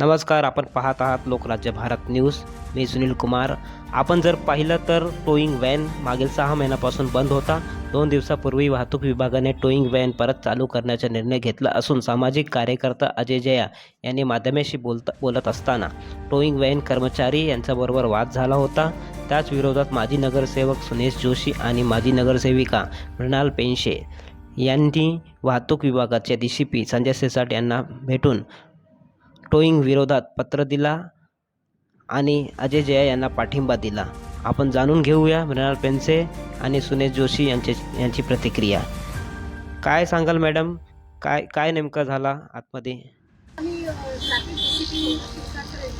नमस्कार आपण पाहत आहात लोकराज्य भारत न्यूज. मी सुनील कुमार. आपण जर पाहिलं तर टोईंग व्हॅन मागील सहा महिन्यापासून बंद होता. दोन दिवसापूर्वी वाहतूक विभागाने टोईंग व्हॅन परत चालू करण्याचा निर्णय घेतला असून सामाजिक कार्यकर्ता अजय जया यांनी माध्यमाशी बोलता बोलत असताना टोईंग व्हॅन कर्मचारी यांच्याबरोबर वाद झाला होता. त्याच विरोधात माजी नगरसेवक सुनेश जोशी आणि माजी नगरसेविका मृणाल पेंशे यांनी वाहतूक विभागाचे D C P Sanjay Sesat यांना भेटून टोईंग विरोधात पत्र दिला आणि अजय जया यांना पाठिंबा दिला. आपण जाणून घेऊया मृणाल पेन्से आणि सुनेश जोशी यांचे यांची प्रतिक्रिया. काय सांगाल मॅडम? काय काय नेमकं झाला आतमध्ये? आम्ही ट्रॅफिक डीसीपी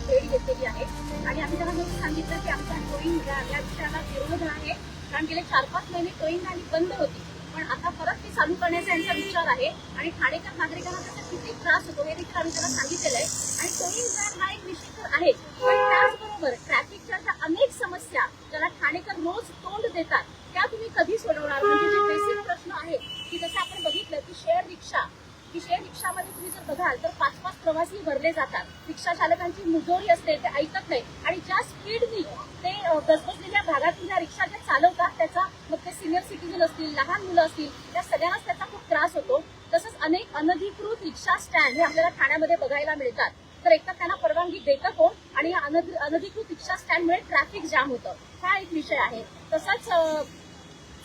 भेट घेतलेली आहे आणि आम्ही त्यांना सांगितलं की आमचा टोईंग या विषयाला विरोध आहे. कारण गेले चार पाच महिने टोईंग आणि बंद होती. पण आता परत ती चालू करण्याचा यांचा विचार आहे आणि ठाणेकर नागरिकांना त्याचा किती त्रास होतो हे देखील आम्ही त्यांना सांगितलेलं आहे. आणि तोही विचार हा एक विषय तर आहे. पण त्याचबरोबर ट्रॅफिकच्या ज्या अनेक समस्या ज्याला ठाणेकर रोज तोंड देतात त्या तुम्ही कधी सोडवणार म्हणजे जे बेसिक प्रश्न आहे की जसं आपण बघितलं की शेअर रिक्षा की शेअर रिक्षामध्ये तुम्ही जर बघाल तर पाच पाच प्रवासी भरले जातात. रिक्षा चालकांची मुजोरी असते ते ऐकत नाही. आणि ज्या स्पीडनी ते गजबजलेल्या भागात ज्या रिक्षा ज्या चालवतात त्याचा मग ते सिनियर सिटीजन असतील लहान मुलं असतील त्या सगळ्यांनाच त्याचा खूप त्रास होतो तसंच अनेक अनधिकृत स्टँड हे आपल्याला ठाण्यामध्ये बघायला मिळतात. तर एकतर त्यांना परवानगी देतं कोण आणि अनधिकृत रिक्षा स्टँडमुळे ट्रॅफिक जाम होतं. हा एक विषय आहे. तसंच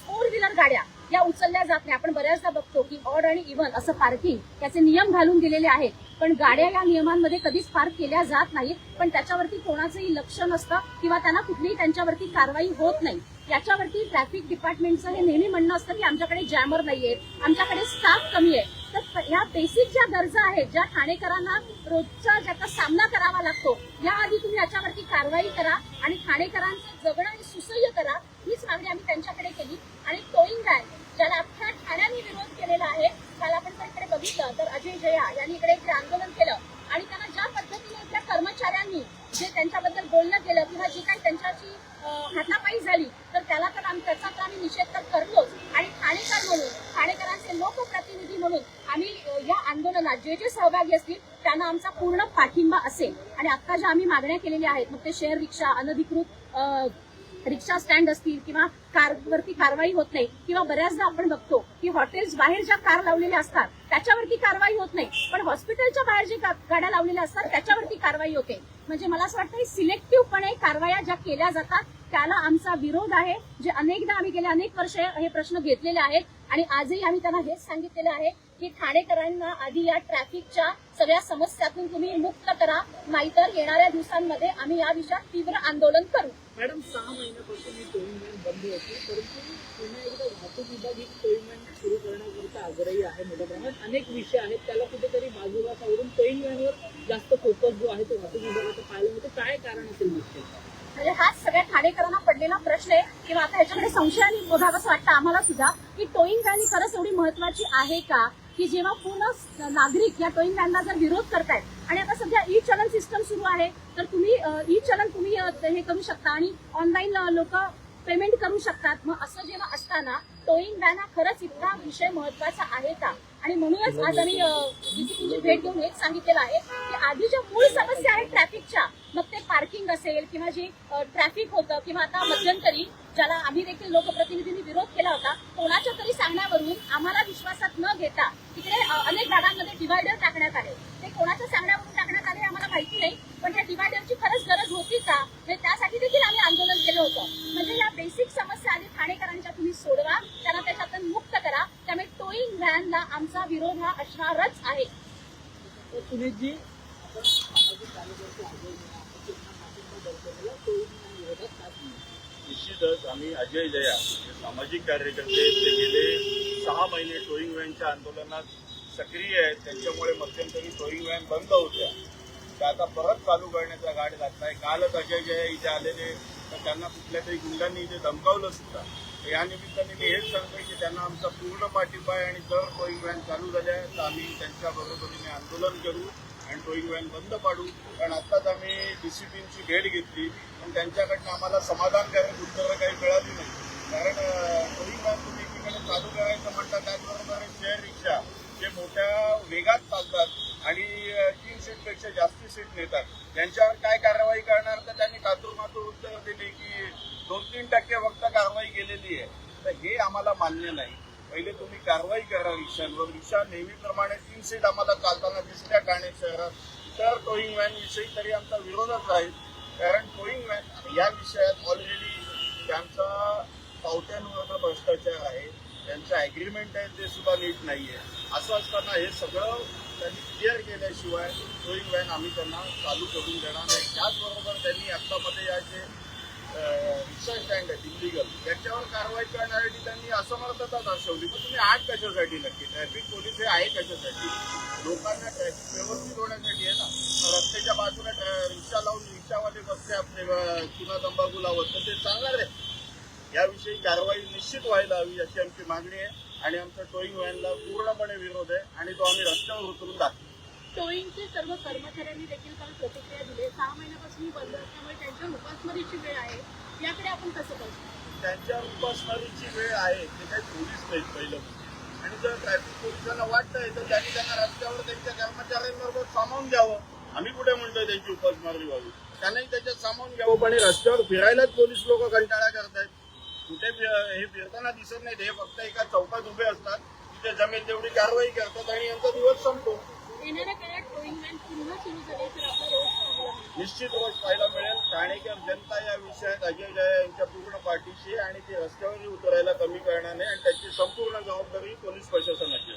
फोर व्हीलर गाड्या या उचलल्या जात नाही. आपण बऱ्याचदा बघतो की ऑड आणि इव्हन असं पार्किंग याचे नियम घालून दिलेले आहेत. पण गाड्या या नियमांमध्ये कधीच पार्क केल्या जात नाहीत. पण त्याच्यावरती कोणाचंही लक्ष नसतं किंवा त्यांना कुठलीही त्यांच्यावरती कारवाई होत नाही. याच्यावरती ट्रॅफिक डिपार्टमेंटचं हे नेहमी म्हणणं असतं की आमच्याकडे जॅमर नाहीये. आमच्याकडे स्टाफ कमी आहे. तर ह्या बेसिक ज्या गरजा आहेत ज्या ठाणेकरांना रोजचा ज्याचा सामना करावा लागतो याआधी तुम्ही याच्यावरती कारवाई करा आणि ठाणेकरांचं जगणं आणि सुसह्य करा हीच मागणी आम्ही त्यांच्याकडे केली आणि टोईंग व्हॅन ज्याला अख्ख्या ठाण्याने विरोध केलेला आहे काल आपण जर इकडे बघितलं तर अजय जया यांनी इकडे इकडे आंदोलन केलं आणि त्यांना ज्या पद्धतीने इथल्या कर्मचाऱ्यांनी जे त्यांच्याबद्दल बोलणं केलं किंवा जी काही त्यांच्याची अं, हातापाई झाली तर त्याला तर आम्ही त्याचा तर आम्ही निषेध तर करतोच आणि ठाणेकर म्हणून ठाणेकरांचे लोकप्रतिनिधी म्हणून आम्ही अं, या आंदोलनात जे जे सहभागी असतील त्यांना आमचा पूर्ण पाठिंबा असेल. आणि आता ज्या आम्ही मागण्या केलेल्या आहेत मग ते शेअर रिक्षा अनधिकृत रिक्षा स्टँड असतील किंवा कारवरती कारवाई होत नाही किंवा बऱ्याचदा आपण बघतो की हॉटेल्स बाहेर ज्या कार लावलेल्या असतात त्याच्यावरती कारवाई होत नाही. पण हॉस्पिटलच्या बाहेर जे गाड्या लावलेल्या असतात त्याच्यावरती कारवाई होते. म्हणजे मला असं वाटतं सिलेक्टिव्हपणे कारवाया ज्या केल्या जातात त्याला आमचा विरोध आहे. जे अनेकदा आम्ही गेल्या अनेक वर्ष हे प्रश्न घेतलेले आहेत आणि आजही आम्ही त्यांना हेच सांगितलेलं आहे की ठाणेकरांना आधी या ट्रॅफिकच्या सगळ्या समस्यातून तुम्ही मुक्त करा नाहीतर येणाऱ्या दिवसांमध्ये आम्ही या विषयात तीव्र आंदोलन करू. मॅडम सहा महिन्यापासून ही टोलमेंट बंद होती परंतु पुन्हा एकदा वाहतूक विभाग ही टोलमेंट सुरू करण्याकरता आग्रही आहे मोठ्या प्रमाणात अनेक विषय आहेत त्याला कुठेतरी बाजूला सावरून टोईंग जास्त फोकस जो आहे तो वाहतूक विभागाचा पाहायला मिळतो. काय कारण असेल निश्चित म्हणजे हाच सगळ्या ठाणेकरांना पडलेला प्रश्न आहे. किंवा आता ह्याच्याकडे संशयाने बघावं असं वाटतं आम्हाला सुद्धा की टोईंग व्हॅन ही खरंच एवढी महत्वाची आहे का? की जेव्हा पूर्ण नागरिक या टोईंग व्हॅनला जर विरोध करतायत आणि आता सध्या ई चलन सिस्टम सुरू आहे तर तुम्ही ई चलन तुम्ही हे करू शकता आणि ऑनलाईन लोक पेमेंट करू शकतात. मग असं जेव्हा असताना टोईंग व्हॅन हा खरंच इतका विषय महत्त्वाचा आहे का? आणि म्हणूनच आज आम्ही डीसीपीची भेट घेऊन हेच सांगितलेलं आहे की आधी ज्या मूळ समस्या आहेत ट्रॅफिकच्या असेल किंवा जे ट्रॅफिक होतं किंवा आता मध्यंतरी ज्याला आम्ही देखील लोकप्रतिनिधींनी विरोध केला होता कोणाच्या तरी सांगण्यावरून आम्हाला विश्वासात न घेता तिकडे अनेक भागांमध्ये डिवायडर टाकण्यात आले. ते कोणाच्या सांगण्यावरून टाकण्यात आले आम्हाला माहिती नाही पण त्या डिवायडरची खरंच गरज होती का? हे त्यासाठी देखील आम्ही आंदोलन केलं होतं. म्हणजे या बेसिक समस्या आधी ठाणेकरांच्या तुम्ही सोडवा त्यांना त्याच्यातून मुक्त करा. त्यामुळे टोईंग व्हॅनला आमचा विरोध हा असणारच आहे. तर सुनीतजी निश्चितच आम्ही अजय जया सामाजिक कार्यकर्ते ते गेले सहा महिने टोईंग व्हॅनच्या आंदोलनात सक्रिय आहेत. त्यांच्यामुळे मध्यंतरी टोईंग व्हॅन बंद होत्या. त्या आता परत चालू करण्याचा गाड घातलाय. कालच अजय जया इथे आलेले तर त्यांना कुठल्या तरी गुंडांनी इथे धमकावलं सुद्धा. या निमित्ताने मी हेच सांगतोय की त्यांना आमचा पूर्ण पाठिंबा आहे आणि जर टोईंग व्हॅन चालू झाल्या तर आम्ही त्यांच्या बरोबरीने आंदोलन करू. आणि टोईंग व्हॅन बंद पाडू. कारण आत्ताच आम्ही डीसीपींची भेट घेतली. पण त्यांच्याकडनं आम्हाला समाधानकारक उत्तरं काही मिळाली नाही. कारण अं, टोईंग व्हॅन तुम्ही एकीकडे चालू करायचं म्हणता त्याचबरोबर शेअर रिक्षा जे मोठ्या वेगात चालतात आणि तीन सीटपेक्षा जास्ती सीट नेतात. त्यांच्यावर काय कारवाई करणार तर त्यांनी कातूर उत्तर दिली की दोन तीन टक्के फक्त कारवाई केलेली आहे. तर हे आम्हाला मान्य नाही. पहिले तुम्ही कारवाई करा रिक्षांवर. रिक्षा नेहमीप्रमाणे तीन सीट आम्हाला चालताना दिसल्या ठाणे शहरात. तर टोईंग व्हॅन विषयी तरी आमचा विरोधच आहे. कारण टोईंग व्हॅन या विषयात ऑलरेडी त्यांचा पावत्यांवर भ्रष्टाचार आहे. त्यांचं ॲग्रीमेंट आहे ते सुद्धा नीट आहे असं असताना हे सगळं त्यांनी क्लिअर केल्याशिवाय टोईंग व्हॅन आम्ही त्यांना चालू करून देणार नाही. त्याचबरोबर त्यांनी आत्तामध्ये या जे रिक्षा स्टँड आहेत इलिगल याच्यावर कारवाई करण्यासाठी त्यांनी असमर्थता दर्शवली. पण तुम्ही आहात कशासाठी नक्की? ट्रॅफिक पोलीस हे आहे कशासाठी? लोकांना ट्रॅफिक व्यवस्थित होण्यासाठी आहे ना? रस्त्याच्या बाजूला रिक्षा लावून रिक्षावाले बसते आपले अं, चुना तंबाखू लावत. तर ते चालणार आहे. याविषयी कारवाई निश्चित व्हायला हवी अशी आमची मागणी आहे. आणि आमचा टोईंग व्हॅनला पूर्णपणे विरोध आहे. आणि तो आम्ही रस्त्यावर उतरून दाखवू. टोईंगचे सर्व कर्मचाऱ्यांनी देखील काल प्रतिक्रिया दिली सहा महिन्यापासून बंद असल्यामुळे त्यांच्या उपासमारीची वेळ आहे. याकडे आपण कसं बघतो त्यांच्या उपासमारीची वेळ आहे ते काही पोलीस नाहीत पहिलं. आणि जर ट्रॅफिक पोलिसांना वाटतंय तर त्यांनी त्यांना रस्त्यावर त्यांच्या कर्मचाऱ्यांबरोबर सामावून घ्यावं. आम्ही कुठे म्हणतोय त्यांची उपासमारी व्हावी? त्यांनाही त्याच्यात सामावून घ्यावं. पण रस्त्यावर फिरायलाच पोलीस लोक कंटाळा करतायत. कुठे हे फिरताना दिसत नाहीत. हे फक्त एका चौकात उभे असतात. तिथे जमेल तेवढी कारवाई करतात आणि यांचा दिवस संपतो. येणाऱ्या काळात टोईंग व्हॅन पुन्हा सुरू तर आपला रोज निश्चित रोज पाहायला मिळेल. ठाणेकर जनता या विषयात अजय जया यांच्या पूर्ण पाठीशी आहे आणि ते रस्त्यावरही उतरायला कमी करणार नाही आणि त्याची संपूर्ण जबाबदारी पोलीस प्रशासनाची असते.